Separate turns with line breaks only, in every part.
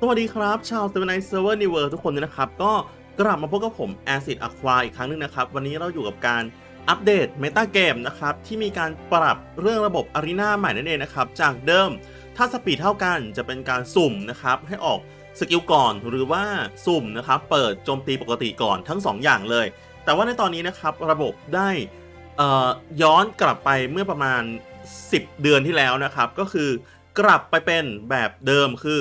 สวัสดีครับ ชาว s e v e n Night Server New World ทุกคนนะครับ ก็กลับมาพบกับผม Acid Aqua อีกครั้งหนึงนะครับ วันนี้เราอยู่กับการอัปเดตเมตาเกมนะครับ ที่มีการปรับเรื่องระบบอารีนาใหม่นั่นเองนะครับ จากเดิมถ้าสปีดเท่ากันจะเป็นการสุ่มนะครับ ให้ออกสกิลก่อนหรือว่าสุ่มนะครับ เปิดโจมตีปกติก่อนทั้ง 2 อย่างเลย แต่ว่าในตอนนี้นะครับระบบได้ย้อนกลับไปเมื่อประมาณ 10 เดือนที่แล้วนะครับ ก็คือกลับไปเป็นแบบเดิมคือ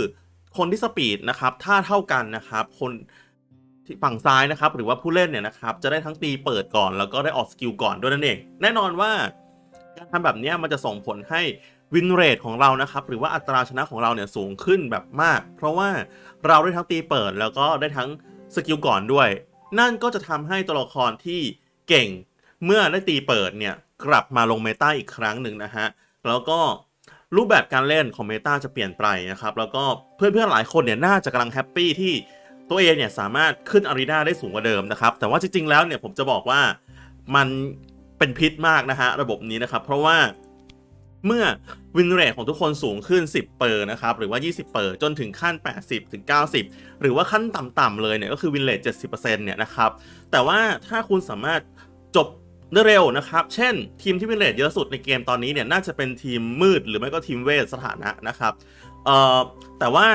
คนที่สปีดนะครับถ้าเท่ากันนะครับ คนที่ฝั่งซ้ายนะครับ หรือว่าผู้เล่นเนี่ยนะครับ จะได้ทั้งตีเปิดก่อนแล้วก็ได้ออกสกิลก่อนด้วยนั่นเอง แน่นอนว่าการทำแบบนี้มันจะส่งผลให้วินเรทของเรานะครับ หรือว่าอัตราชนะของเราเนี่ยสูงขึ้นแบบมาก เพราะว่าเราได้ทั้งตีเปิดแล้วก็ได้ทั้งสกิลก่อนด้วย นั่นก็จะทำให้ตัวละครที่เก่งเมื่อได้ตีเปิดเนี่ยกลับมาลงเมตาอีกครั้งหนึ่งนะฮะแล้วก็ รูปแบบการเล่นของเมตาจะเปลี่ยนไปนะครับ แล้วก็เพื่อนๆหลายคนเนี่ยน่าจะกำลังแฮปปี้ที่ตัวเองเนี่ยสามารถขึ้นอารีนาได้สูงกว่าเดิมนะครับ แต่ว่าจริงๆแล้วเนี่ยผมจะบอกว่ามันเป็นพิษมากนะฮะระบบนี้นะครับ เพราะว่าเมื่อวินเรทของทุกคนสูงขึ้น 10 เปอร์นะครับ หรือว่า 20 เปอร์จนถึงขั้น 80 ถึง 90 หรือว่าขั้นต่ำๆเลยเนี่ยก็คือวินเรท70%เนี่ยนะครับ แต่ว่าถ้าคุณสามารถจบ เร็วนะครับ เช่น ทีมที่วินเรทเยอะสุดในเกมตอนนี้เนี่ยน่าจะเป็นทีมมืดหรือไม่ก็ทีมเวทสถานะนะครับเอ่อแต่ว่า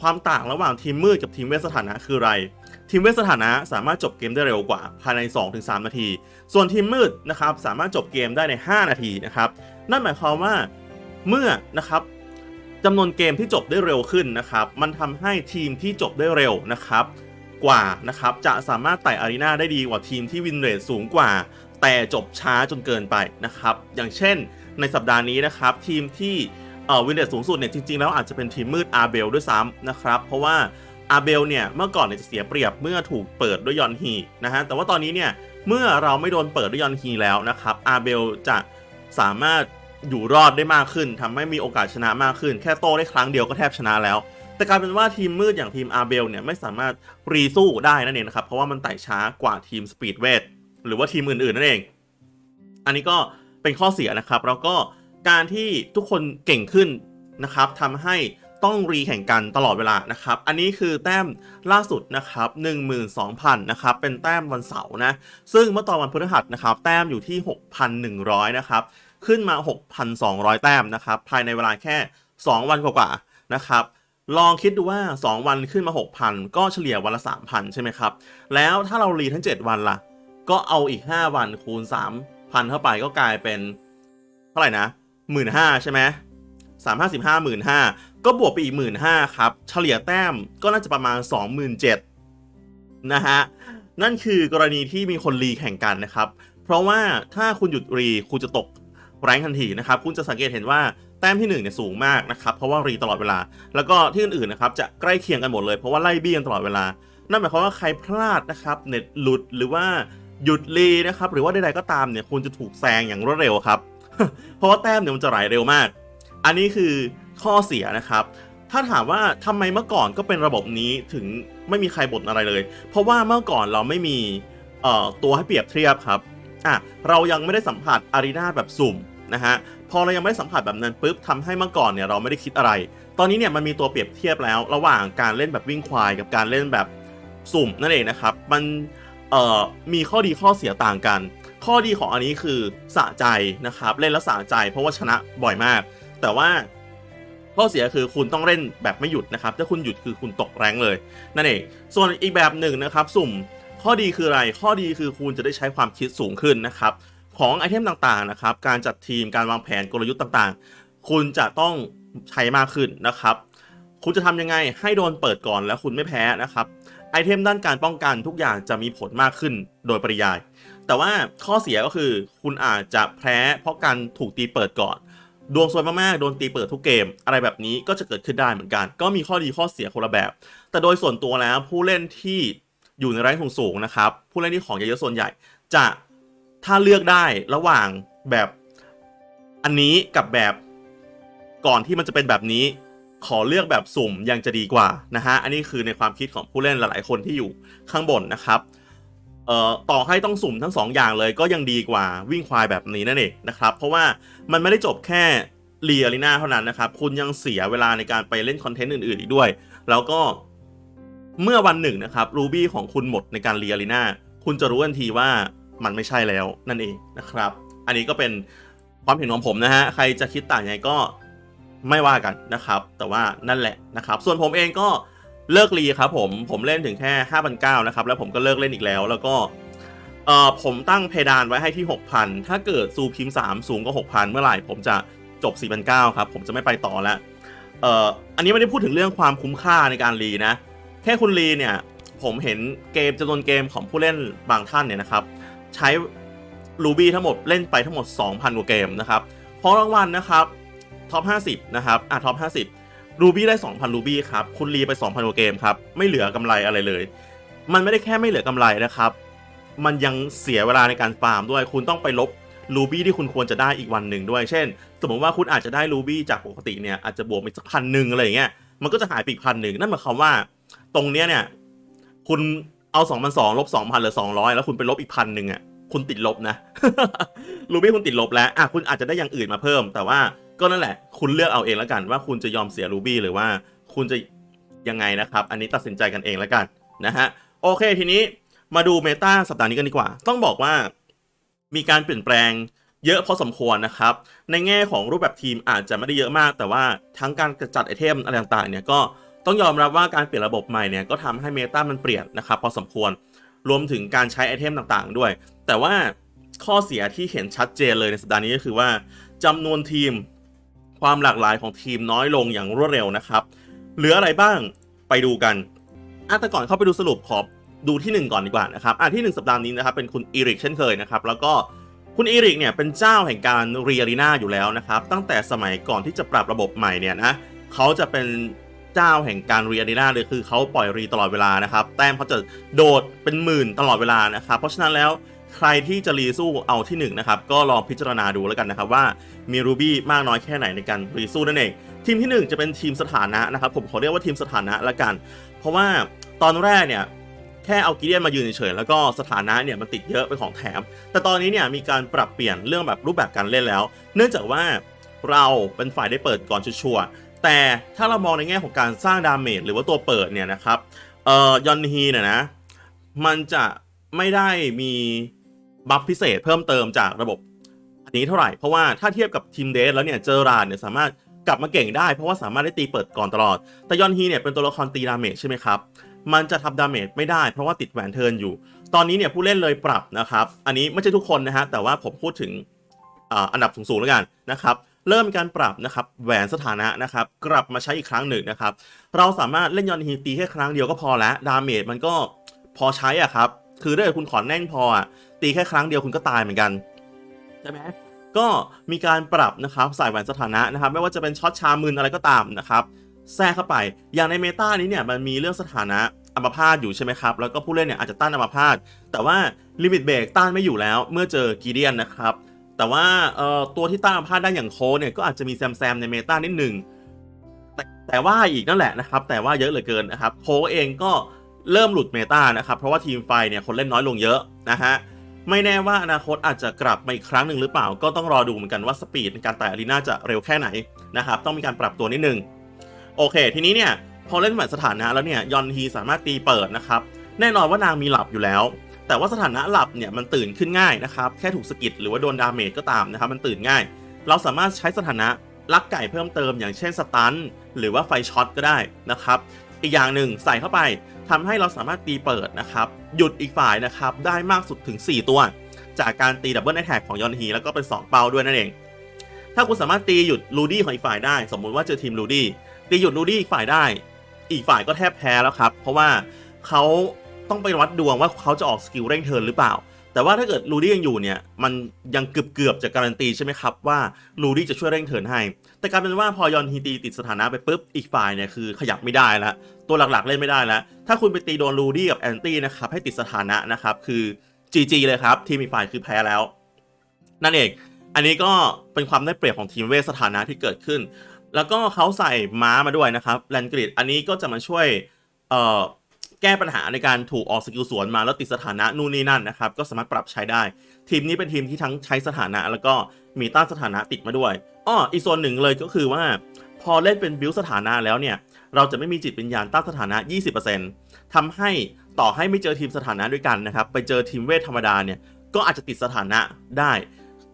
ความต่างระหว่างทีมมืดกับทีมเวทสถานะคืออะไร ทีมเวทสถานะสามารถจบเกมได้เร็วกว่าภายใน 2-3 นาที ส่วนทีมมืดนะครับสามารถจบเกมได้ใน 5 นาทีนะครับนั่นหมายความว่าเมื่อนะครับจำนวนเกมที่จบได้เร็วขึ้นนะครับมันทำให้ทีมที่จบได้เร็วนะครับกว่านะครับจะสามารถไต่อารีนาได้ดีกว่าทีมที่วินเรทสูงกว่า แต่จบช้าจนเกินไปนะครับ อย่างเช่นในสัปดาห์นี้นะครับ ทีมที่เอ่อวินเรทสูงสุดเนี่ยจริงๆ แล้วอาจจะเป็นทีมมืดอาเบลด้วยซ้ำนะครับ เพราะว่าอาเบลเนี่ยเมื่อก่อนเนี่ยจะเสียเปรียบเมื่อถูกเปิดด้วยยอนฮีนะฮะแต่ว่าตอนนี้เนี่ยเมื่อเราไม่โดนเปิดด้วยยอนฮีแล้วนะครับอาเบลจะสามารถอยู่รอดได้มากขึ้นทำให้มีโอกาสชนะมากขึ้น แค่โต้ได้ครั้งเดียวก็แทบชนะแล้ว แต่กลายเป็นว่าทีมมืดอย่างทีมอาเบลเนี่ยไม่สามารถรีสู้ได้นั่นเองนะครับเพราะว่ามันไต่ช้ากว่าทีมสปีดเวท หรือว่าทีมอื่นๆนั่นเอง อันนี้ก็เป็นข้อเสียนะครับ แล้วก็การที่ทุกคนเก่งขึ้นนะครับทำให้ต้องรีแข่งกันตลอดเวลานะครับ อันนี้คือแต้มล่าสุดนะครับ12,000นะครับ เป็นแต้มวันเสาร์นะ ซึ่งเมื่อตอนวันพฤหัสนะครับ แต้มอยู่ที่ 6,100 นะครับ ขึ้นมา 6,200 แต้มนะครับ ภายในเวลาแค่ 2 วันกว่าๆนะครับ ลองคิดดูว่า 2 วันขึ้นมา 6,000 ก็เฉลี่ยวันละ 3,000 ใช่ไหมครับ แล้วถ้าเรารีทั้ง 7 วันล่ะ ก็เอาอีก 5 วันคูณ 3,000 เข้าไปก็กลายเป็นเท่าไหร่นะ15,000ใช่ไหมสามห้าสิบห้าหมื่นห้าก็บวกไปอีกหมื่นห้าครับ เฉลี่ยแต้มก็น่าจะประมาณ27,000นะฮะ นั่นคือกรณีที่มีคนรีแข่งกันนะครับ เพราะว่าถ้าคุณหยุดรีคุณจะตกแรงทันทีนะครับ คุณจะสังเกตเห็นว่าแต้มที่1เนี่ยสูงมากนะครับ เพราะว่ารีตลอดเวลา แล้วก็ที่อื่นๆนะครับจะใกล้เคียงกันหมดเลย เพราะว่าไล่บี้กันตลอดเวลา นั่นหมายความว่าใครพลาดนะครับ เน็ตหลุดหรือว่า หยุดรีนะครับหรือว่าใดๆก็ตามเนี่ยคุณจะถูกแซงอย่างรวดเร็วครับ เพราะว่าแต้มเนี่ยมันจะไหลเร็วมาก อันนี้คือข้อเสียนะครับ ถ้าถามว่าทำไมเมื่อก่อนก็เป็นระบบนี้ถึงไม่มีใครบ่นอะไรเลย เพราะว่าเมื่อก่อนเราไม่มีตัวให้เปรียบเทียบครับอะเรายังไม่ได้สัมผัสอารีนาแบบสุ่มนะฮะพอเรายังไม่ได้สัมผัสแบบนั้นปุ๊บทำให้เมื่อก่อนเนี่ยเราไม่ได้คิดอะไร ตอนนี้เนี่ยมันมีตัวเปรียบเทียบแล้ว ระหว่างการเล่นแบบวิ่งควายกับการเล่นแบบสุ่มนั่นเองนะครับ มัน เอ่อมีข้อดีข้อเสียต่างกัน ข้อดีของอันนี้คือสะใจนะครับ เล่นแล้วสะใจเพราะว่าชนะบ่อยมาก แต่ว่าข้อเสียคือคุณต้องเล่นแบบไม่หยุดนะครับ ถ้าคุณหยุดคือคุณตกแรงเลย นั่นเอง ส่วนอีกแบบหนึ่งนะครับ สุ่มข้อดีคืออะไร ข้อดีคือคุณจะได้ใช้ความคิดสูงขึ้นนะครับ ของไอเทมต่างๆนะครับ การจัดทีมการวางแผนกลยุทธ์ต่างๆ คุณจะต้องใช้มากขึ้นนะครับ คุณจะทำยังไงให้โดนเปิดก่อนแล้วคุณไม่แพ้นะครับ ไอเทมด้านการป้องกันทุกอย่างจะมีผลมากขึ้นโดยปริยาย แต่ว่าข้อเสียก็คือคุณอาจจะแพ้เพราะการถูกตีเปิดก่อน ดวงซวยมากๆ โดนตีเปิดทุกเกม อะไรแบบนี้ก็จะเกิดขึ้นได้เหมือนกัน ก็มีข้อดีข้อเสียคนละแบบ แต่โดยส่วนตัวแล้วผู้เล่นที่อยู่ในแรงสูงๆนะครับ ผู้เล่นที่ของเยอะๆส่วนใหญ่ จะถ้าเลือกได้ระหว่างแบบอันนี้กับแบบก่อนที่มันจะเป็นแบบนี้ ขอเลือกแบบสุ่มยังจะดีกว่านะฮะ อันนี้คือในความคิดของผู้เล่นหลายๆคนที่อยู่ข้างบนนะครับเอ่อต่อให้ต้องสุ่มทั้งสองอย่างเลยก็ยังดีกว่าวิ่งควายแบบนี้นั่นเองนะครับ เพราะว่ามันไม่ได้จบแค่เรียลิน่าเท่านั้นนะครับ คุณยังเสียเวลาในการไปเล่นคอนเทนต์อื่นๆอีกด้วย แล้วก็เมื่อวันหนึ่งนะครับรูบี้ของคุณหมดในการเรียลีนาคุณจะรู้ทันทีว่ามันไม่ใช่แล้วนั่นเองนะครับ อันนี้ก็เป็นความเห็นของผมนะฮะ ใครจะคิดต่างยังไงก็ ไม่ว่ากันนะครับ แต่ว่านั่นแหละนะครับ ส่วนผมเองก็เลิกรีครับผม ผมเล่นถึงแค่5,900นะครับ แล้วผมก็เลิกเล่นอีกแล้ว แล้วก็เอ่อผมตั้งเพดานไว้ให้ที่ 6,000 ถ้าเกิดซูพิมพ์ 3 สูงกว่า6,000 เมื่อไหร่ ผมจะจบ4,900ครับ ผมจะไม่ไปต่อแล้วเอ่ออันนี้ไม่ได้พูดถึงเรื่องความคุ้มค่าในการรีนะ แค่คุณรีเนี่ย ผมเห็นเกมจำนวนเกมของผู้เล่นบางท่านเนี่ยนะครับ ใช้รูบี้ทั้งหมดเล่นไปทั้งหมด 2,000 กว่าเกมนะครับ เพราะรางวัลนะครับ ท็อป50 นะครับ อะท็อป50รูบี้ได้ 2,000รูบี้ครับ คุณรีไป 2,000กว่าเกมครับ ไม่เหลือกำไรอะไรเลย มันไม่ได้แค่ไม่เหลือกำไรนะครับ มันยังเสียเวลาในการฟาร์มด้วย คุณต้องไปลบรูบี้ที่คุณควรจะได้อีกวันหนึ่งด้วย เช่น สมมติว่าคุณอาจจะได้รูบี้จากปกติเนี่ย อาจจะบวกไปสักพันหนึ่งอะไรอย่างเงี้ย มันก็จะหายไปอีกพันหนึ่งนั่นหมายความว่า ตรงเนี้ยเนี่ย คุณเอา2 0 0ลบ2,000เหลือ200 แล้วคุณไปลบอีกพันหนึ่งอะ คุณติดลบนะ รูบี้คุณติดลบแล้ว อะ คุณอาจจะได้อย่างอื่นมาเพิ่ม แต่ว่า ก็นั่นแหละ คุณเลือกเอาเองแล้วกัน ว่าคุณจะยอมเสียรูบี้หรือว่าคุณจะยังไงนะครับ อันนี้ตัดสินใจกันเองแล้วกันนะฮะโอเคทีนี้มาดูเมตาสัปดาห์นี้กันดีกว่า ต้องบอกว่ามีการเปลี่ยนแปลงเยอะพอสมควรนะครับ ในแง่ของรูปแบบทีมอาจจะไม่ได้เยอะมาก แต่ว่าทั้งการกระจัดไอเทมอะไรต่างๆเนี่ยก็ต้องยอมรับว่าการเปลี่ยนระบบใหม่เนี่ยก็ทำให้เมตามันเปลี่ยนนะครับพอสมควรรวมถึงการใช้ไอเทมต่างๆ ด้วย แต่ว่าข้อเสียที่เห็นชัดเจนเลยในสัปดาห์นี้ก็คือว่าจำนวนทีม ความหลากหลายของทีมน้อยลงอย่างรวดเร็วนะครับ เหลืออะไรบ้างไปดูกันอะแต่ก่อนเข้าไปดูสรุปขอดูที่ 1 ก่อนดีกว่านะครับอะที่ 1 สัปดาห์นี้นะครับเป็นคุณอีริกเช่นเคยนะครับแล้วก็คุณอีริกเนี่ยเป็นเจ้าแห่งการเรียลีนาอยู่แล้วนะครับตั้งแต่สมัยก่อนที่จะปรับระบบใหม่เนี่ยนะเขาจะเป็นเจ้าแห่งการเรียลีนาเลยคือเขาปล่อยรีตลอดเวลานะครับแต้มเขาจะโดดเป็นหมื่นตลอดเวลานะครับเพราะฉะนั้นแล้ว ใครที่จะรีสู้เอาที่หนึ่งนะครับ ก็ลองพิจารณาดูแล้วกันนะครับว่ามีรูบี้มากน้อยแค่ไหนในการรีสู้นั่นเอง ทีมที่ 1 จะเป็นทีมสถานะนะครับ ผมขอเรียกว่าทีมสถานะละกัน เพราะว่าตอนแรกเนี่ยแค่เอากิเดียนมายืนเฉยๆแล้วก็สถานะเนี่ยมันติดเยอะเป็นของแถม แต่ตอนนี้เนี่ยมีการปรับเปลี่ยนเรื่องแบบรูปแบบการเล่นแล้ว เนื่องจากว่าเราเป็นฝ่ายได้เปิดก่อนชัวร์แต่ถ้าเรามองในแง่ของการสร้างดาเมจหรือว่าตัวเปิดเนี่ยนะครับเอ่อยอนฮีเนี่ยนะมันจะไม่ได้มี บัฟพิเศษเพิ่มเติมจากระบบอันนี้เท่าไหร่ เพราะว่าถ้าเทียบกับทีมเดสแล้วเนี่ยเจอราดเนี่ยสามารถกลับมาเก่งได้เพราะว่าสามารถได้ตีเปิดก่อนตลอด แต่ยอนฮีเนี่ยเป็นตัวละครตีดาเมจใช่ไหมครับ มันจะทำดาเมจไม่ได้เพราะว่าติดแหวนเทิร์นอยู่ ตอนนี้เนี่ยผู้เล่นเลยปรับนะครับ อันนี้ไม่ใช่ทุกคนนะฮะ แต่ว่าผมพูดถึงอ,อันดับสูงๆแล้วกันนะครับ เริ่มมีการปรับนะครับแหวนสถานะนะครับ กลับมาใช้อีกครั้งหนึ่งนะครับ เราสามารถเล่นยอนฮีตีแค่ครั้งเดียวก็พอแล้ว ดาเมจมันก็พอใช้อะครับ คือถ้าเกิดคุณขอแน่งพออะตีแค่ครั้งเดียวคุณก็ตายเหมือนกันใช่ไหมก็มีการปรับนะครับใส่แหวนสถานะนะครับ ไม่ว่าจะเป็นช็อตชามืนอะไรก็ตามนะครับแทรกเข้าไป อย่างในเมตานี้เนี่ยมันมีเรื่องสถานะอัมพาตอยู่ใช่ไหมครับ แล้วก็ผู้เล่นเนี่ยอาจจะต้านอัมพาตแต่ว่าลิมิตเบรกต้านไม่อยู่แล้ว เมื่อเจอกีเดียนนะครับ แต่ว่าเอ่อตัวที่ต้านอัมพาตได้อย่างโคเนี่ยก็อาจจะมีแซมแซมในเมตานิดหนึ่งแต่แต่ว่าอีกนั่นแหละนะครับ แต่ว่าเยอะเหลือเกินนะครับ โคเองก็ เริ่มหลุดเมตานะครับ เพราะว่าทีมไฟเนี่ยคนเล่นน้อยลงเยอะนะฮะ ไม่แน่ว่าอนาคตอาจจะกลับมาอีกครั้งหนึ่งหรือเปล่า ก็ต้องรอดูเหมือนกันว่าสปีดในการไต่อารีนาจะเร็วแค่ไหนนะครับ ต้องมีการปรับตัวนิดนึง โอเค ทีนี้เนี่ยพอเล่นแหวนสถานะแล้วเนี่ยยอนฮีสามารถตีเปิดนะครับ แน่นอนว่านางมีหลับอยู่แล้ว แต่ว่าสถานะหลับเนี่ยมันตื่นขึ้นง่ายนะครับ แค่ถูกสกิดหรือว่าโดนดาเมจก็ตามนะครับ มันตื่นง่าย เราสามารถใช้สถานะลักไก่เพิ่มเติมอย่างเช่นสตันหรือว่าไฟช็อตก็ได้นะครับ อีกอย่างหนึ่งใส่เข้าไปทำให้เราสามารถตีเปิดนะครับหยุดอีกฝ่ายนะครับได้มากสุดถึง 4 ตัว จากการตีดับเบิลไอแท็กของยอนฮีแล้วก็เป็น 2 เป้าด้วยนั่นเอง ถ้าคุณสามารถตีหยุดลูดี้ของอีกฝ่ายได้ สมมุติว่าเจอทีมลูดี้ตีหยุดลูดี้อีกฝ่ายได้ อีกฝ่ายก็แทบแพ้แล้วครับ เพราะว่าเขาต้องไปวัดดวงว่าเขาจะออกสกิลเร่งเทิร์นหรือเปล่า แต่ว่าถ้าเกิดลูดี้ยังอยู่เนี่ย มันยังเกือบเกือบๆจะการันตีใช่ไหมครับ ว่าลูดี้จะช่วยเร่งเทิร์นให้ แต่กลารเป็นว่าพอยอนฮีตีติดสถานะไปปุ๊บอีกฝ่ายเนี่ยคือขยับไม่ได้ล้วตัวหลักๆเล่นไม่ได้ล้วถ้าคุณไปตีโดนลูดี้กับแอนตี้นะครับให้ติดสถานะนะครับคือ GG เลยครับทีมอีกฝ่ายคือแพ้แล้ว นั่นเองอันนี้ก็เป็นความได้เปรียบของทีมเวทสถานะที่เกิดขึ้น แล้วก็เขาใส่ม้ามาด้วยนะครับแลนกริดอันนี้ก็จะมาช่วยเอ่อ แก้ปัญหาในการถูกออกสกิลสวนมาแล้วติดสถานะนู่นนี่นั่นนะครับ ก็สามารถปรับใช้ได้ ทีมนี้เป็นทีมที่ทั้งใช้สถานะแล้วก็มีต้านสถานะติดมาด้วยอ้ออีกส่วนหนึ่งเลยก็คือว่า พอเล่นเป็นบิวสถานะแล้วเนี่ย เราจะไม่มีจิตวิญญาณตั้งสถานะ 20%ทำให้ต่อให้ไม่เจอทีมสถานะด้วยกันนะครับ ไปเจอทีมเวทธรรมดาเนี่ยก็อาจจะติดสถานะได้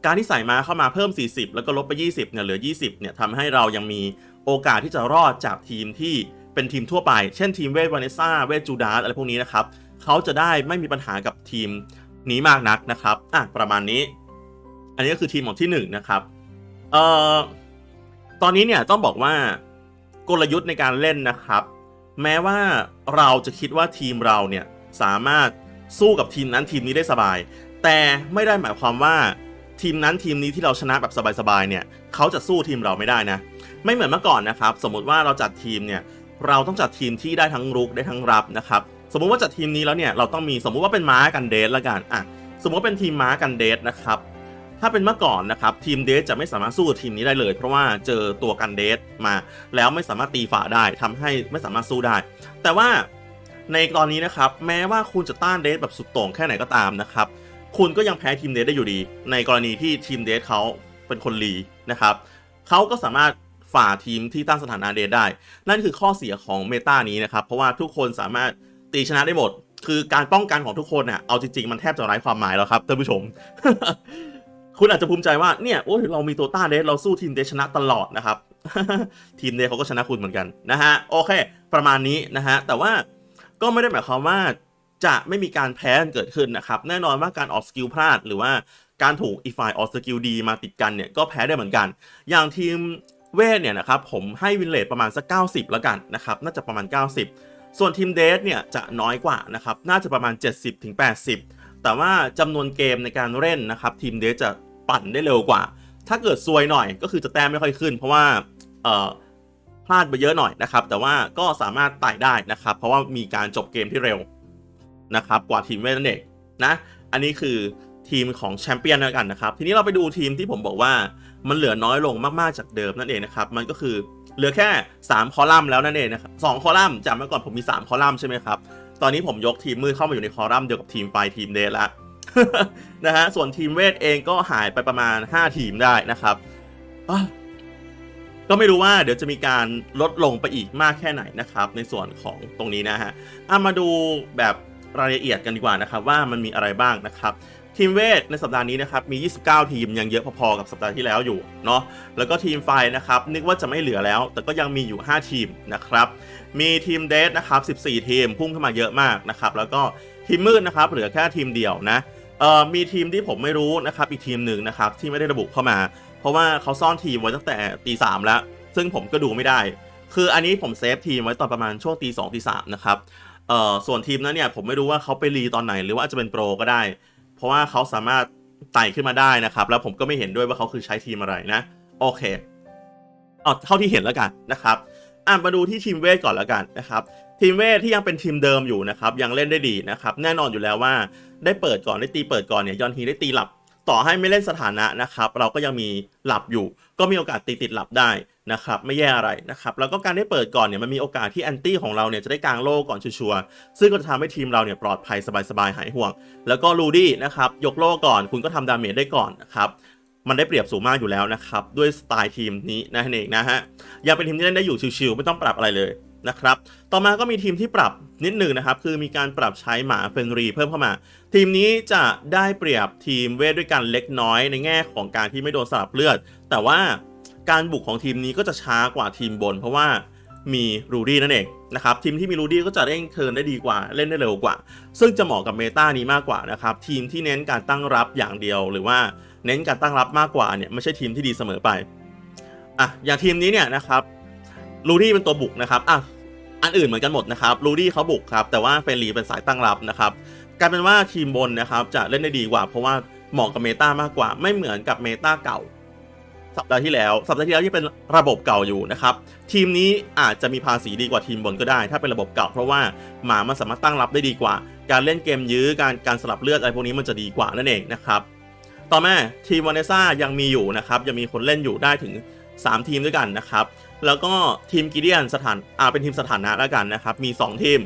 การที่ใส่มาเข้ามาเพิ่ม 40 แล้วก็ลบไป 20เนี่ยเหลือ 20เนี่ยทำให้เรายังมีโอกาสที่จะรอดจากทีมที่ เป็นทีมทั่วไป เช่นทีมเวทวานิซ่าเวทจูดาสอะไรพวกนี้นะครับเขาจะได้ไม่มีปัญหากับทีมนี้มากนักนะครับอะประมาณนี้ อันนี้ก็คือทีมของที่หนึ่งนะครับเอ่อตอนนี้เนี่ยต้องบอกว่ากลยุทธ์ในการเล่นนะครับ แม้ว่าเราจะคิดว่าทีมเราเนี่ยสามารถสู้กับทีมนั้นทีมนี้ได้สบาย แต่ไม่ได้หมายความว่าทีมนั้นทีมนี้ที่เราชนะแบบสบายๆเนี่ยเขาจะสู้ทีมเราไม่ได้นะ ไม่เหมือนเมื่อก่อนนะครับ สมมุติว่าเราจัดทีมเนี่ย เราต้องจัดทีมที่ได้ทั้งรุกได้ทั้งรับนะครับสมมุติว่าจัดทีมนี้แล้วเนี่ยเราต้องมีสมมุติว่าเป็นม้ากันเดทละกันอะสมมติว่าเป็นทีมม้ากันเดทนะครับถ้าเป็นเมื่อก่อนนะครับทีมเดทจะไม่สามารถสู้กับทีมนี้ได้เลย เพราะว่าเจอตัวกันเดทมาแล้วไม่สามารถตีฝ่าได้ทำให้ไม่สามารถสู้ได้ แต่ว่าในตอนนี้นะครับแม้ว่าคุณจะต้านเดทแบบสุดโต่งแค่ไหนก็ตามนะครับคุณก็ยังแพ้ทีมเดทได้อยู่ดี ในกรณีที่ทีมเดทเขาเป็นคนลีนะครับเขาก็สามารถ ฝ่าทีมที่ตั้งสถานะเดทได้ นั่นคือข้อเสียของเมตานี้นะครับ เพราะว่าทุกคนสามารถตีชนะได้หมด คือการป้องกันของทุกคนเนี่ยเอาจริงๆ มันแทบจะไร้ความหมายแล้วครับท่านผู้ชม คุณอาจจะภูมิใจว่าเนี่ยโอ้เรามีตัวต้าเดทเราสู้ทีมเดทชนะตลอดนะครับ ทีมเดทเขาก็ชนะคุณเหมือนกันนะฮะโอเค ประมาณนี้นะฮะแต่ว่าก็ไม่ได้หมายความว่าจะไม่มีการแพ้เกิดขึ้นนะครับ แน่นอนว่าการออกสกิลพลาดหรือว่าการถูกอีกฝ่ายออกสกิลดีมาติดกันเนี่ยก็แพ้ได้เหมือนกัน อย่างทีม เวทเนี่ยนะครับผมให้วินเลทประมาณสัก 90 แล้วกันนะครับน่าจะประมาณ 90 ส่วนทีมเดทเนี่ยจะน้อยกว่านะครับน่าจะประมาณ 70-80 แต่ว่าจำนวนเกมในการเล่นนะครับทีมเดทจะปั่นได้เร็วกว่า ถ้าเกิดซวยหน่อยก็คือจะแต้มไม่ค่อยขึ้น เพราะว่าเอ่อพลาดไปเยอะหน่อยนะครับ แต่ว่าก็สามารถไต่ได้นะครับ เพราะว่ามีการจบเกมที่เร็วนะครับ กว่าทีมเวทนั่นเองนะ อันนี้คือทีมของแชมเปี้ยนแล้วกันนะครับ ทีนี้เราไปดูทีมที่ผมบอกว่า มันเหลือน้อยลงมากๆจากเดิมนั่นเองนะครับ มันก็คือเหลือแค่ 3 คอลัมน์แล้วนั่นเองนะครับสคอลัมน์จากเมื่อก่อนผมมี 3 คอลัมน์ใช่ไหมครับ ตอนนี้ผมยกทีมมืดเข้ามาอยู่ในคอลัมน์เดียวกับทีมไฟทีมเดย์แล้วนะฮะ ส่วนทีมเวทเองก็หายไปประมาณ 5 ทีมได้นะครับ ก็ไม่รู้ว่าเดี๋ยวจะมีการลดลงไปอีกมากแค่ไหนนะครับ ในส่วนของตรงนี้นะฮะเอามาดูแบบรายละเอียดกันดีกว่านะครับ ว่ามันมีอะไรบ้างนะครับ ทีมเวทในสัปดาห์นี้นะครับมี 29 ทีมยังเยอะพอๆกับสัปดาห์ที่แล้วอยู่เนาะแล้วก็ทีมไฟนะครับนึกว่าจะไม่เหลือแล้ว แต่ก็ยังมีอยู่ 5 ทีมนะครับมีทีมเดทนะครับ 14 ทีมพุ่งเข้ามาเยอะมากนะครับแล้วก็ทีมมืดนะครับเหลือแค่ทีมเดียวนะเอ่อมีทีมที่ผมไม่รู้นะครับอีกทีมหนึ่งนะครับที่ไม่ได้ระบุเข้ามา เพราะว่าเขาซ่อนทีมไว้ตั้งแต่ตีสามแล้ว ซึ่งผมก็ดูไม่ได้ คืออันนี้ผมเซฟทีมไว้ตอนประมาณช่วงตีสองตีสามนะครับเอ่อส่วนทีมนั้นเนี่ยผมไม่รู้ว่าเขาไปรีตอนไหนหรือว่าอาจจะเป็นโปรก็ได้ ราะว่าเขาสามารถไต่ขึ้นมาได้นะครับ แล้วผมก็ไม่เห็นด้วยว่าเขาคือใช้ทีมอะไรนะ โอเคเอาเท่าที่เห็นแล้วกันนะครับอะมาดูที่ทีมเวทก่อนแล้วกันนะครับทีมเวทที่ยังเป็นทีมเดิมอยู่นะครับยังเล่นได้ดีนะครับแน่นอนอยู่แล้วว่าได้เปิดก่อนได้ตีเปิดก่อนเนี่ยยอนฮีได้ตีหลับ ต่อให้ไม่เล่นสถานะนะครับเราก็ยังมีหลับอยู่ ก็มีโอกาสตีติดหลับได้ นะครับไม่แย่อะไรนะครับแล้วก็การได้เปิดก่อนเนี่ยมันมีโอกาสที่แอนตี้ของเราเนี่ยจะได้กางโล่ก่อนชัวร์ซึ่งก็จะทำให้ทีมเราเนี่ยปลอดภัยสบายๆหายห่วง แล้วก็ลูดี้นะครับยกโล่ก่อนคุณก็ทำดาเมจได้ก่อนนะครับมันได้เปรียบสูงมากอยู่แล้วนะครับด้วยสไตล์ทีมนี้นั่นเองนะฮะยังเป็นทีมที่เล่นได้อยู่ชิวๆไม่ต้องปรับอะไรเลยนะครับต่อมาก็มีทีมที่ปรับนิดหนึ่งนะครับ คือมีการปรับใช้หมาเฟนรีเพิ่มเข้ามา ทีมนี้จะได้เปรียบทีมเวทด้วยกันเล็กน้อยในแง่ของการที่ไม่โดนสลับเลือด แต่ว่า การบุกของทีมนี้ก็จะช้ากว่าทีมบน เพราะว่ามีรูดี้นั่นเองนะครับทีมที่มีรูดี้ก็จะเร่งเทิร์นได้ดีกว่าเล่นได้เร็วกว่า ซึ่งจะเหมาะกับเมตานี้มากกว่านะครับทีมที่เน้นการตั้งรับอย่างเดียว หรือว่าเน้นการตั้งรับมากกว่าเนี่ยไม่ใช่ทีมที่ดีเสมอไปอะอย่างทีมนี้เนี่ยนะครับรูดี้เป็นตัวบุกนะครับอะอันอื่นเหมือนกันหมดนะครับรูดี้เขาบุกครับแต่ว่าเฟรนลีเป็นสายตั้งรับนะครับกลายเป็นว่าทีมบนนะครับจะเล่นได้ดีกว่า เพราะว่าเหมาะกับเมตามากกว่าไม่เหมือนกับเมตาเก่า สัปดาห์ที่แล้ว สัปดาห์ที่แล้วที่เป็นระบบเก่าอยู่นะครับ ทีมนี้อาจจะมีภาษีดีกว่าทีมบนก็ได้ ถ้าเป็นระบบเก่าเพราะว่าหมามันสามารถตั้งรับได้ดีกว่า การเล่นเกมยื้อการการสลับเลือดอะไรพวกนี้มันจะดีกว่านั่นเองนะครับ ต่อมาทีมวานเนซ่ายังมีอยู่นะครับยังมีคนเล่นอยู่ได้ถึง 3 ทีมด้วยกันนะครับ แล้วก็ทีมกิเดียนสถานอ่าเป็นทีมสถานะแล้วกันนะครับ มี 2 ทีม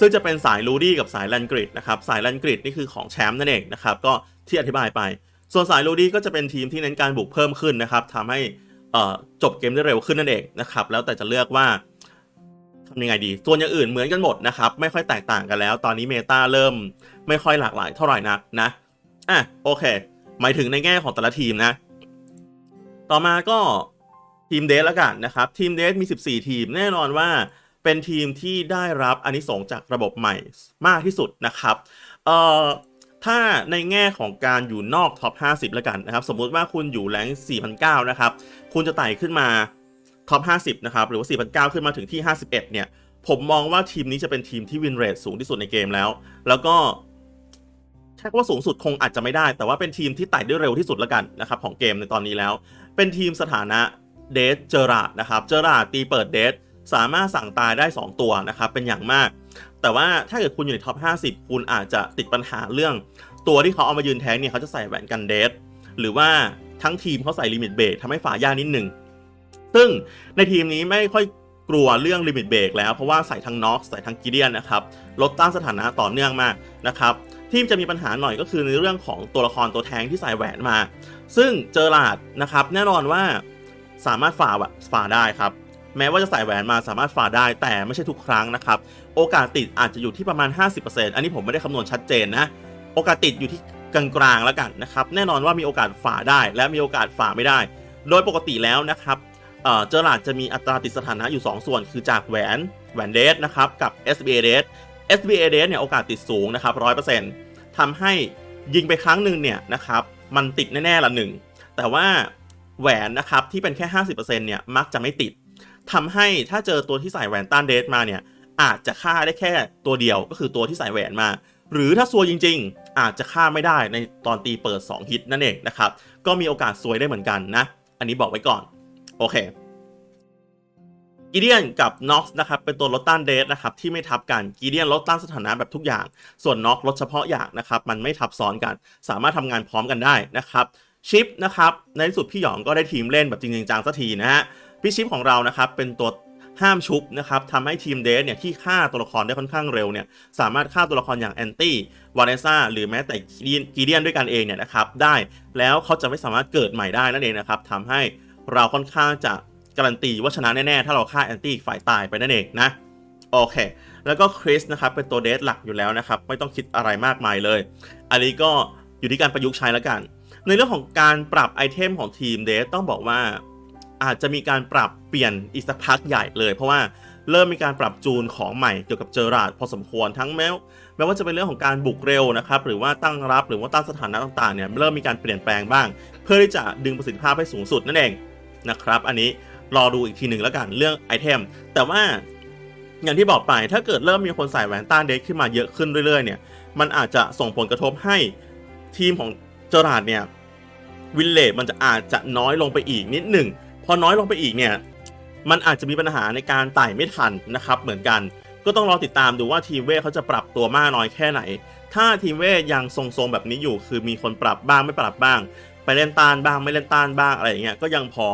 ซึ่งจะเป็นสายลูดี้กับสายแลนกริดนะครับสายแลนกริดนี่คือของแชมป์นั่นเองนะครับก็ที่อธิบายไป ส่วนสายลูดี้ก็จะเป็นทีมที่เน้นการบุกเพิ่มขึ้นนะครับทำให้จบเกมได้เร็วขึ้นนั่นเองนะครับแล้วแต่จะเลือกว่าทำยังไงดีส่วนอย่างอื่นเหมือนกันหมดนะครับไม่ค่อยแตกต่างกันแล้ว ตอนนี้เมตาเริ่มไม่ค่อยหลากหลายเท่าไหร่นักนะอะโอเค หมายถึงในแง่ของแต่ละทีมนะ ต่อมาก็ทีมเดทแล้วกันนะครับทีมเดทมี 14 ทีมแน่นอนว่าเป็นทีมที่ได้รับอานิสงส์จากระบบใหม่มากที่สุดนะครับเอ่อ ถ้าในแง่ของการอยู่นอกท็อป 50 แล้วกันนะครับ สมมุติว่าคุณอยู่แรง4,009นะครับ คุณจะไต่ขึ้นมาท็อป 50 นะครับ หรือว่า 4,009 ขึ้นมาถึงที่ 51 เนี่ย ผมมองว่าทีมนี้จะเป็นทีมที่วินเรทสูงที่สุดในเกมแล้ว แล้วก็ใช้คำว่าสูงสุดคงอาจจะไม่ได้ แต่ว่าเป็นทีมที่ไต่ได้เร็วที่สุดแล้วกันนะครับของเกมในตอนนี้แล้ว เป็นทีมสถานะเดทเจอราดนะครับ เจอราดตีเปิดเดทสามารถสั่งตายได้ 2 ตัวนะครับ เป็นอย่างมาก แต่ว่าถ้าเกิดคุณอยู่ในท็อป 50 คุณอาจจะติดปัญหาเรื่อง ตัวที่เขาเอามายืนแทงเนี่ยเขาจะใส่แหวนกันเดทหรือว่าทั้งทีมเขาใส่ลิมิตเบรกทำให้ฝ่ายากนิดหนึ่งซึ่งในทีมนี้ไม่ค่อยกลัวเรื่องลิมิตเบรกแล้วเพราะว่าใส่ทั้งน็อกใส่ทั้งกิเดียนนะครับลดต้านสถานะต่อเนื่องมากนะครับทีมจะมีปัญหาหน่อยก็คือในเรื่องของตัวละครตัวแทงที่ใส่แหวนมา ซึ่งเจอหลาดนะครับแน่นอนว่าสามารถฝ่าฝ่าได้ครับ แม้ว่าจะใส่แหวนมาสามารถฝ่าได้แต่ไม่ใช่ทุกครั้งนะครับ โอกาสติดอาจจะอยู่ที่ประมาณ 50%อันนี้ผมไม่ได้คำนวณชัดเจนนะ โอกาสติดอยู่ที่กลางๆแล้วกันนะครับแน่นอนว่ามีโอกาสฝ่าได้ และมีโอกาสฝ่าไม่ได้ โดยปกติแล้วนะครับเออเจอหลาดจะมีอัตราติดสถานะอยู่ 2 ส่วน คือจากแหวนแหวนเดทนะครับกับ SBA เดท SBA เดทเนี่ยโอกาสติดสูงนะครับ100%ทำให้ยิงไปครั้งหนึ่งเนี่ยนะครับมันติดแน่ๆละหนึ่งแต่ว่าแหวนนะครับที่เป็นแค่ 50%เนี่ยมักจะไม่ติด ทำให้ถ้าเจอตัวที่ใส่แหวนต้านเดทมาเนี่ย อาจจะฆ่าได้แค่ตัวเดียวก็คือตัวที่ใส่แหวนมา หรือถ้าซวยจริง ๆ อาจจะฆ่าไม่ได้ในตอนตีเปิด 2 ฮิตนั่นเองนะครับ ก็มีโอกาสซวยได้เหมือนกันนะ อันนี้บอกไว้ก่อน โอเคกีเดียนกับน็อกนะครับเป็นตัวลดต้านเดทนะครับที่ไม่ทับกันกีเดียนลดต้านสถานะแบบทุกอย่าง ส่วนน็อกลดเฉพาะอย่างนะครับมันไม่ทับซ้อนกัน สามารถทำงานพร้อมกันได้นะครับชิปนะครับในที่สุดพี่หยองก็ได้ทีมเล่นแบบจริงจังสักทีนะฮะ พี่ชิปของเรานะครับเป็นตัวห้ามชุบนะครับทำให้ทีมเดทเนี่ยที่ฆ่าตัวละครได้ค่อนข้างเร็วเนี่ยสามารถฆ่าตัวละครอย่างแอนตี้วาเนซ่าหรือแม้แต่กีเดียนด้วยกันเองเนี่ยนะครับได้แล้วเขาจะไม่สามารถเกิดใหม่ได้นั่นเองนะครับทำให้เราค่อนข้างจะการันตีว่าชนะแน่ๆ ถ้าเราฆ่าแอนตี้ฝ่ายตายไปนั่นเองนะโอเค แล้วก็คริสนะครับเป็นตัวเดทหลักอยู่แล้วนะครับไม่ต้องคิดอะไรมากมายเลย อันนี้ก็อยู่ที่การประยุกต์ใช้แล้วกัน ในเรื่องของการปรับไอเทมของทีมเดทต้องบอกว่า อาจจะมีการปรับเปลี่ยนอีกสักพักใหญ่เลย เพราะว่าเริ่มมีการปรับจูนของใหม่เกี่ยวกับเจอราดพอสมควรทั้งแม้แม้ว่าจะเป็นเรื่องของการบุกเร็วนะครับหรือว่าตั้งรับหรือว่าตั้งสถานะต่างๆเนี่ยเริ่มมีการเปลี่ยนแปลงบ้าง เพื่อที่จะดึงประสิทธิภาพให้สูงสุดนั่นเองนะครับ อันนี้รอดูอีกทีหนึ่งแล้วกันเรื่องไอเทมแต่ว่าอย่างที่บอกไปถ้าเกิดเริ่มมีคนใส่แหวนต้านเด็กขึ้นมาเยอะขึ้นเรื่อยๆเนี่ยมันอาจจะส่งผลกระทบให้ทีมของเจอราดเนี่ยวินเลจมันจะอาจจะน้อยลงไปอีกนิดหนึ่ง พอน้อยลงไปอีกเนี่ย มันอาจจะมีปัญหาในการไต่ไม่ทันนะครับ เหมือนกัน ก็ต้องรอติดตามดูว่าทีมเวทเขาจะปรับตัวมากน้อยแค่ไหน ถ้าทีมเวทยังทรงๆแบบนี้อยู่ คือมีคนปรับบ้างไม่ปรับบ้าง ไปเล่นต้านบ้างไม่เล่นต้านบ้างอะไรอย่างเงี้ย ก็ยังพอ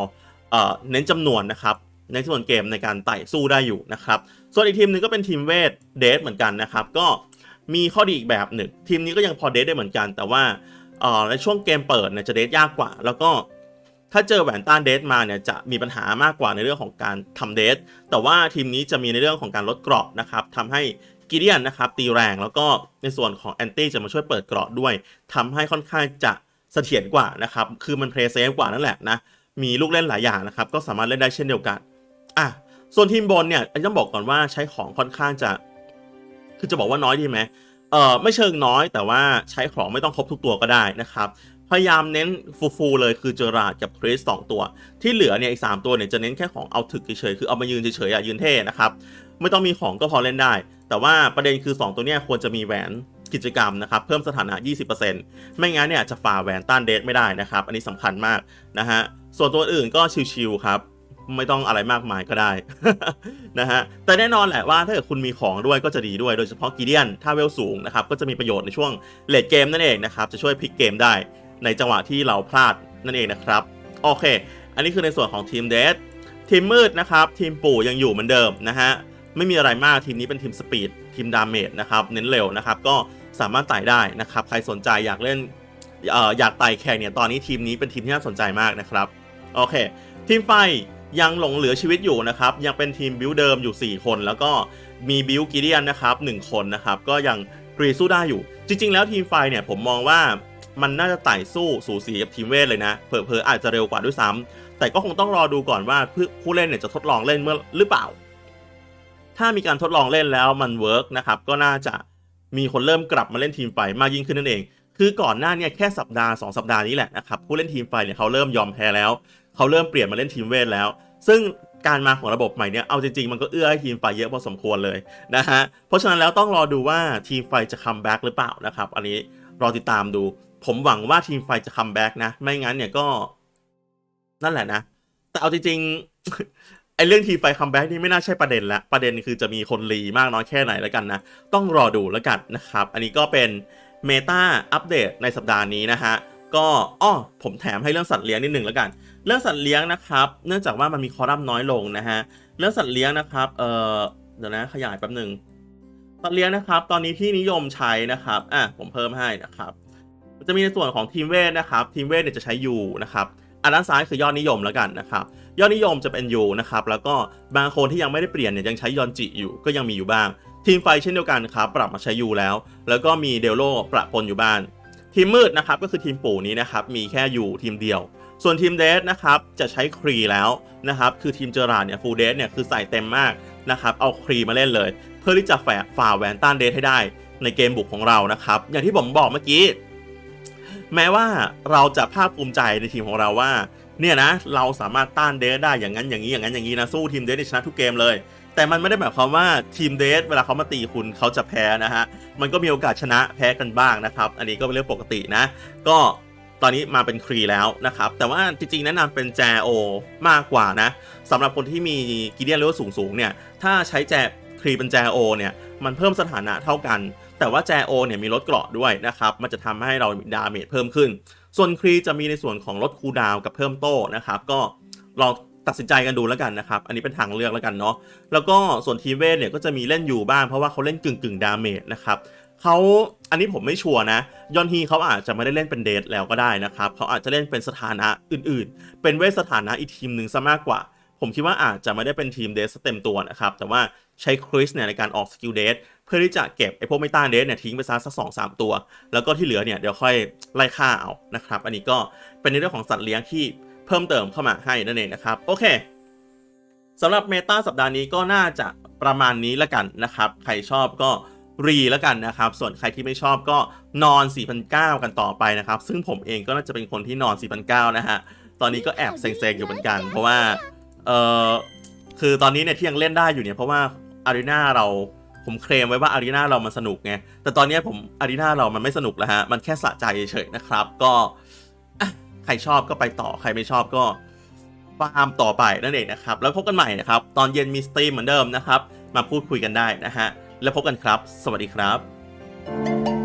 เอ่อเน้นจำนวนนะครับในส่วนเกมในการไต่สู้ได้อยู่นะครับ ส่วนอีกทีมหนึงก็เป็นทีมเวทเดทเหมือนกันนะครับ ก็มีข้อดีอีกแบบหนึ่งทีมนี้ก็ยังพอเดทได้เหมือนกัน แต่ว่าเอ่อในช่วงเกมเปิดเนี่ยจะเดทยากกว่า แล้วก็ ถ้าเจอแหวนต้านเดทมาเนี่ยจะมีปัญหามากกว่าในเรื่องของการทำเดทแต่ว่าทีมนี้จะมีในเรื่องของการลดเกราะนะครับทำให้กิเดียนนะครับตีแรงแล้วก็ในส่วนของแอนตี้จะมาช่วยเปิดเกราะด้วยทำให้ค่อนข้างจะเสถียรกว่านะครับคือมันเพลย์เซฟกว่านั่นแหละนะมีลูกเล่นหลายอย่างนะครับก็สามารถเล่นได้เช่นเดียวกันอะส่วนทีมบนเนี่ยต้องบอกก่อนว่าใช้ของค่อนข้างจะ คือจะบอกว่าน้อยดีไหมเออไม่เชิงน้อยแต่ว่าใช้ของไม่ต้องครบทุกตัวก็ได้นะครับ พยายามเน้นฟูๆเลยคือเจอราดกับคริสสองตัว ที่เหลือเนี่ยอีก3ตัวเนี่ยจะเน้นแค่ของเอาถึกเฉยๆคือเอามายืนเฉยๆอะยืนเท่นะครับไม่ต้องมีของก็พอเล่นได้ แต่ว่าประเด็นคือ 2 ตัวเนี้ยควรจะมีแหวนกิจกรรมนะครับเพิ่มสถานะ 20%ไม่งั้นเนี่ยจะฝ่าแหวนต้านเดทไม่ได้นะครับ อันนี้สำคัญมากนะฮะส่วนตัวอื่นก็ชิวๆครับ ไม่ต้องอะไรมากมายก็ได้นะฮะแต่แน่นอนแหละว่าถ้าเกิดคุณมีของด้วยก็จะดีด้วยโดยเฉพาะกีเดียนถ้าเวลสูงนะครับก็จะมีประโยชน์ในช่วงเลดเกมนั่นเองนะครับจะช่วยพลิกเกมได้ ในจังหวะที่เราพลาดนั่นเองนะครับ โอเค อันนี้คือในส่วนของทีมเดททีมมืดนะครับ ทีมปู่ยังอยู่เหมือนเดิมนะฮะ ไม่มีอะไรมากทีมนี้เป็นทีมสปีดทีมดาเมจนะครับ เน้นเร็วนะครับ ก็สามารถไต่ได้นะครับ ใครสนใจอยากเล่นอออยากไต่แข่งเนี่ยตอนนี้ทีมนี้เป็นทีมที่น่าสนใจมากนะครับ โอเค ทีมไฟยังหลงเหลือชีวิตอยู่นะครับ ยังเป็นทีมบิวเดิมอยู่ 4 คน แล้วก็มีบิวกิเดียนนะครับ1คนนะครับ ก็ยังกรีสู้ได้อยู่ จริง ๆ แล้วทีมไฟเนี่ยผมมองว่า มันน่าจะไต่สู้สูสีกับทีมเวทเลยนะ เผลอๆอาจจะเร็วกว่าด้วยซ้ำแต่ก็คงต้องรอดูก่อนว่าผู้เล่นเนี่ยจะทดลองเล่นเมื่อหรือเปล่า ถ้ามีการทดลองเล่นแล้วมันเวิร์กนะครับก็น่าจะมีคนเริ่มกลับมาเล่นทีมไฟมากยิ่งขึ้นนั่นเอง คือก่อนหน้าเนี่ยแค่สัปดาห์ 2 สัปดาห์นี้แหละนะครับผู้เล่นทีมไฟเนี่ยเขาเริ่มยอมแพ้แล้ว เขาเริ่มเปลี่ยนมาเล่นทีมเวทแล้ว ซึ่งการมาของระบบใหม่เนี่ย เอาจริงๆ มันก็เอื้อให้ทีมไฟเยอะพอสมควรเลยนะฮะ เพราะฉะนั้นแล้วต้องรอดูว่าทีมไฟจะคัมแบ็กหรือเปล่านะครับ อันนี้รอติดตามดู ผมหวังว่าทีมไฟจะคัมแบ็กนะ ไม่งั้นเนี่ยก็ นั่นแหละนะ แต่เอาจริงๆ ไอ้เรื่องทีมไฟคัมแบ็กนี่ไม่น่าใช่ประเด็นละประเด็นคือจะมีคนรีมากน้อยแค่ไหนแล้วกันนะ ต้องรอดูแล้วกันนะครับ อันนี้ก็เป็นเมตาอัปเดตในสัปดาห์นี้นะฮะก็อ้อผมแถมให้เรื่องสัตว์เลี้ยงนิดหนึ่งแล้วกัน เรื่องสัตว์เลี้ยงนะครับ เนื่องจากว่ามันมีคอลัมน์น้อยลงนะฮะ เรื่องสัตว์เลี้ยงนะครับ เอ่อ เดี๋ยวนะขยายแป๊บหนึ่งสัตว์เลี้ยงนะครับ ตอนนี้ที่นิยมใช้นะครับ อะผมเพิ่มให้นะครับ มันจะมีในส่วนของทีมเวทนะครับ ทีมเวทเนี่ยจะใช้ยูนะครับอันด้านซ้ายคือยอดนิยมแล้วกันนะครับ ยอดนิยมจะเป็นยูนะครับ แล้วก็บางคนที่ยังไม่ได้เปลี่ยนเนี่ยยังใช้ยอนจิอยู่ ก็ยังมีอยู่บ้าง ทีมไฟเช่นเดียวกันครับ ปรับมาใช้ยูแล้ว แล้วก็มีเดลโลประปนอยู่บ้างทีมมืดนะครับก็คือทีมปู่นี้นะครับมีแค่อยู่ทีมเดียว ส่วนทีมเดสนะครับจะใช้ครีแล้วนะครับคือทีมเจอราร์ดเนี่ยฟูลเดสเนี่ยคือใส่เต็มมากนะครับเอาครีมาเล่นเลย เพื่อที่จะแฝงฝ่าแหวนต้านเดสให้ได้ในเกมบุกของเรานะครับอย่างที่ผมบอกเมื่อกี้ แม้ว่าเราจะภาคภูมิใจในทีมของเราว่า เนี่ยนะ เราสามารถต้านเดสได้อย่างนั้นอย่างนี้อย่างนั้นอย่างนี้นะสู้ทีมเดสชนะทุกเกมเลย แต่มันไม่ได้หมายความว่าทีมเดสเวลาเขามาตีคุณเขาจะแพ้นะฮะมันก็มีโอกาสชนะแพ้กันบ้างนะครับ อันนี้ก็เป็นเรื่องปกตินะ ก็ตอนนี้มาเป็นครีแล้วนะครับ แต่ว่าจริงๆแนะนำเป็นแจโอมากกว่านะสำหรับคนที่มีกิเดียนเลเวลสูงๆเนี่ยถ้าใช้แจครีเป็นแจโอเนี่ยมันเพิ่มสถานะเท่ากัน แต่ว่าแจโอเนี่ยมีลดเกราะด้วยนะครับมันจะทำให้เราดาเมจเพิ่มขึ้น ส่วนครีจะมีในส่วนของลดคูดาวกับเพิ่มโต้นะครับก็ลองตัดสินใจกันดูแล้วกันนะครับ อันนี้เป็นทางเลือกแล้วกันเนาะ แล้วก็ส่วนทีเวทเนี่ยก็จะมีเล่นอยู่บ้างเพราะว่าเขาเล่นกึ่งกึ่งดาเมจนะครับเขาอันนี้ผมไม่ชัวร์นะ ยอนฮีเขาอาจจะไม่ได้เล่นเป็นเดทแล้วก็ได้นะครับ เขาอาจจะเล่นเป็นสถานะอื่นๆ เป็นเวทสถานะอีกทีมหนึ่งซะมากกว่า ผมคิดว่าอาจจะไม่ได้เป็นทีมเดทเต็มตัวนะครับ แต่ว่า ใช้คริสเนี่ยในการออกสกิลเดทเพื่อที่จะเก็บไอ้พวกไม่ต้านเดทเนี่ยทิ้งไปซะสักสองสามตัว แล้วก็ที่เหลือเนี่ยเดี๋ยวค่อยไล่ฆ่าเอานะครับ อันนี้ก็เป็นในเรื่องของสัตว์เลี้ยงที่เพิ่มเติมเข้ามาให้นั่นเองนะครับ โอเคสำหรับเมตาสัปดาห์นี้ก็น่าจะประมาณนี้ละกันนะครับ ใครชอบก็รีแล้วกันนะครับ ส่วนใครที่ไม่ชอบก็นอน 4,900 กันต่อไปนะครับ ซึ่งผมเองก็น่าจะเป็นคนที่นอน 4,900 นะฮะ ตอนนี้ก็แอบเซ็งๆอยู่เหมือนกัน เพราะว่า เออคือตอนนี้เนี่ยที่ยังเล่นได้อยู่เนี่ยเพราะว่า อารีนาเราผมเคลมไว้ว่าอารีนาเรามันสนุกไง แต่ตอนนี้ผมอารีนาเรามันไม่สนุกแล้วฮะ มันแค่สะใจเฉยๆนะครับ ก็ใครชอบก็ไปต่อ ใครไม่ชอบก็ฟามต่อไปนั่นเองนะครับ แล้วพบกันใหม่นะครับ ตอนเย็นมีสตรีมเหมือนเดิมนะครับ มาพูดคุยกันได้นะฮะ แล้วพบกันครับ สวัสดีครับ